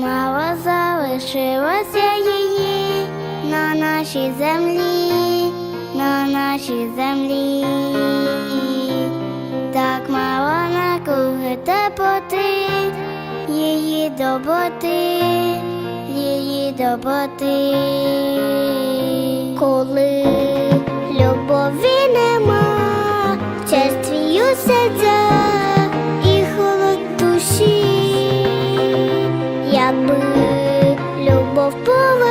мало залишилося її на нашій землі, на нашій землі, так мало на круги теплоти, її доботи, її доботи, коли любові нема, честь твій усе. мов.